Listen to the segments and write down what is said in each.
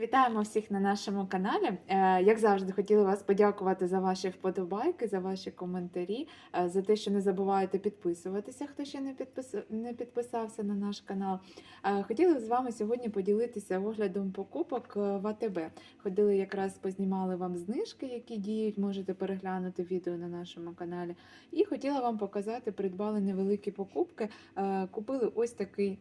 Вітаємо всіх на нашому каналі. Е, Як завжди, хотіла вас подякувати за ваші вподобайки, за ваші коментарі, е, за те, що не забуваєте підписуватися, хто ще не підпис... не підписався на наш канал. Е, Хотіла з вами сьогодні поділитися оглядом покупок в АТБ. Ходили якраз познімали вам знижки, які діють. Можете переглянути відео на нашому каналі. І хотіла вам показати, придбали невеликі покупки. Купили ось такий.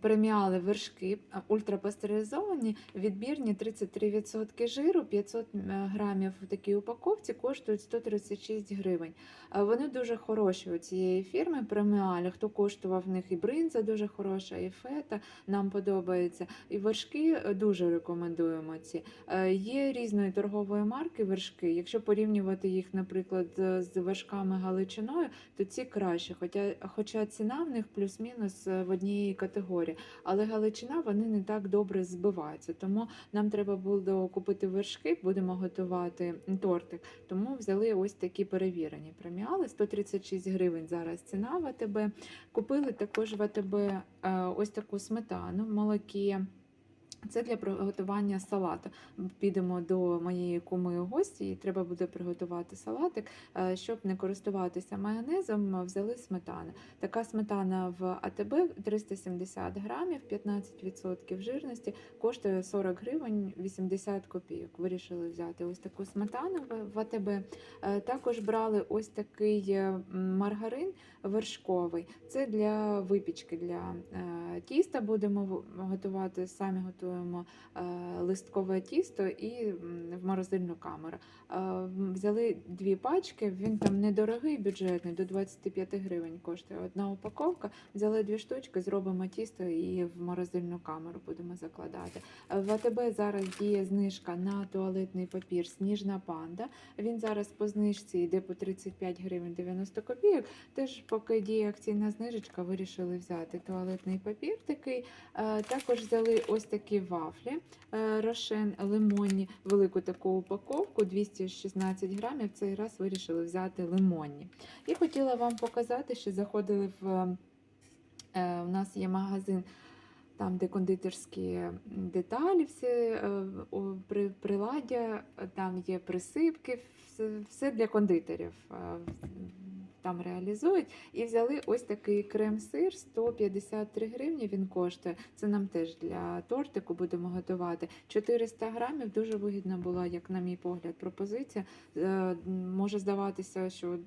Преміали вершки ультрапастеризовані, відбірні 33% жиру, 500 грамів в такій упаковці коштують 136 гривень. Вони дуже хороші у цієї фірми преміалі. Хто коштував в них і бринза дуже хороша, і фета нам подобається. І вершки е, дуже рекомендуємо ці. Е, Є різної торгової марки вершки. Якщо порівнювати їх, наприклад, з- з вершками Галичиною, то ці краще. Хоча, хоча ціна в них плюс-мінус е, в одній категорії. Але Галичина вони не так добре збиваються. Тому нам треба було купити вершки, будемо готувати тортик. Тому взяли ось такі перевірені преміали. 136 гривень зараз ціна в АТБ. Купили також в АТБ е, ось таку сметану в молокі. Це для приготування салату. Підемо до моєї куми гості, і треба буде приготувати салатик. Е, Щоб не користуватися майонезом, взяли сметану. Така сметана в АТБ 370 грамів, 15% жирності, коштує 40 гривень 80 копійок. Вирішили взяти ось таку сметану в- АТБ. Е, Також брали ось такий е, маргарин вершковий. Це для випічки, для тіста будемо готувати. Самі готуємо е, листкове тісто і в морозильну камеру. Е, Взяли дві пачки, він там недорогий, бюджетний, до 25 гривень коштує одна упаковка. Взяли дві штучки, зробимо тісто і в морозильну камеру будемо закладати. Е, В АТБ зараз діє знижка на туалетний папір Сніжна панда. Він зараз по знижці йде по 35 гривень 90 копійок. Теж поки діє акційна знижечка, вирішили взяти туалетний папір такий. Також взяли ось такі вафлі е, рошен лимонні, велику таку упаковку 216 грамів. Цей раз вирішили взяти лимонні. І хотіла вам показати, що заходили в е, у нас є магазин. Там, де кондитерські деталі, всі е, при, приладдя, там є присипки, все, для кондитерів там реалізують. І взяли ось такий крем-сир 153 гривні. Він коштує. Це нам теж для тортику будемо готувати. 400 грамів дуже вигідна була, як на мій погляд, пропозиція. Е, Може здаватися, що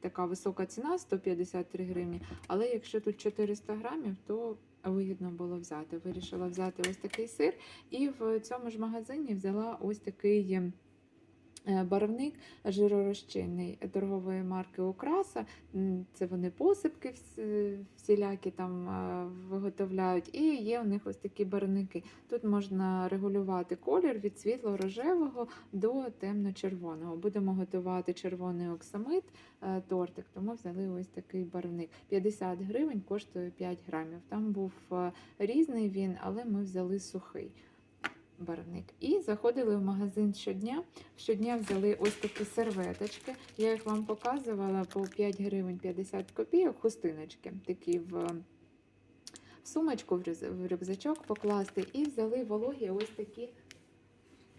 така висока ціна 153 гривні, але якщо тут 400 грамів, то вигідно було взяти. Вирішила взяти ось такий сир, і в цьому ж магазині взяла ось такий. Е, Барвник жиророзчинний торгової марки Украса. Це вони посипки всі- всілякі там е, виготовляють. І є у них ось такі барвники. Тут можна регулювати колір від світло-рожевого до темно-червоного. Будемо готувати червоний оксамит е, тортик, тому взяли ось такий барвник. 50 гривень коштує 5 грамів. Там був різний він, але ми взяли сухий барвник. І заходили в магазин щодня. Щодня взяли ось такі серветочки. Я їх вам показувала по 5 гривень 50 копійок, хустиночки, такі в, сумочку, в рюкзачок покласти. І взяли вологі ось такі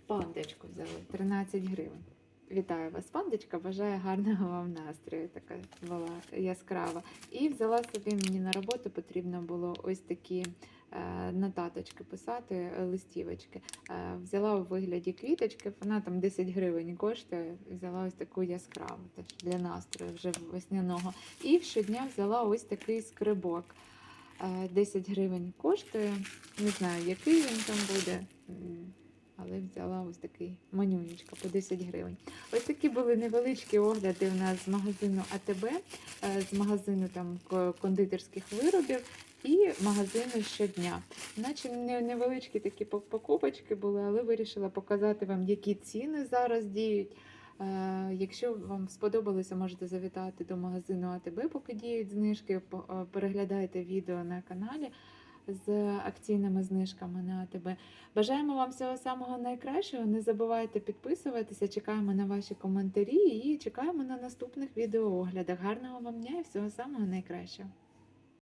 пандочку взяли 13 гривень. Вітаю вас, пандочка. Бажаю гарного вам настрою. Така була яскрава. І взяла собі мені на роботу потрібно було ось такі нотаточки писати, е, листівочки. Е, Взяла у вигляді квіточки, вона там 10 гривень коштує. Взяла ось таку яскраву для настрою вже весняного. І щодня взяла ось такий скрибок. Е, 10 гривень коштує. Не знаю, який він там буде. Але взяла ось такий манюнечка по 10 гривень. Ось такі були невеличкі огляди у нас з магазину АТБ, е, з магазину там кондитерських виробів і магазину щодня. Наче невеличкі такі покупочки були, але вирішила показати вам, які ціни зараз діють. Е, Якщо вам сподобалося, можете завітати до магазину АТБ, поки діють знижки. Е, Переглядайте відео на каналі з акційними знижками на АТБ. Бажаємо вам всього самого найкращого. Не забувайте підписуватися. Чекаємо на ваші коментарі і чекаємо на наступних відеооглядах. Гарного вам дня і всього самого найкращого.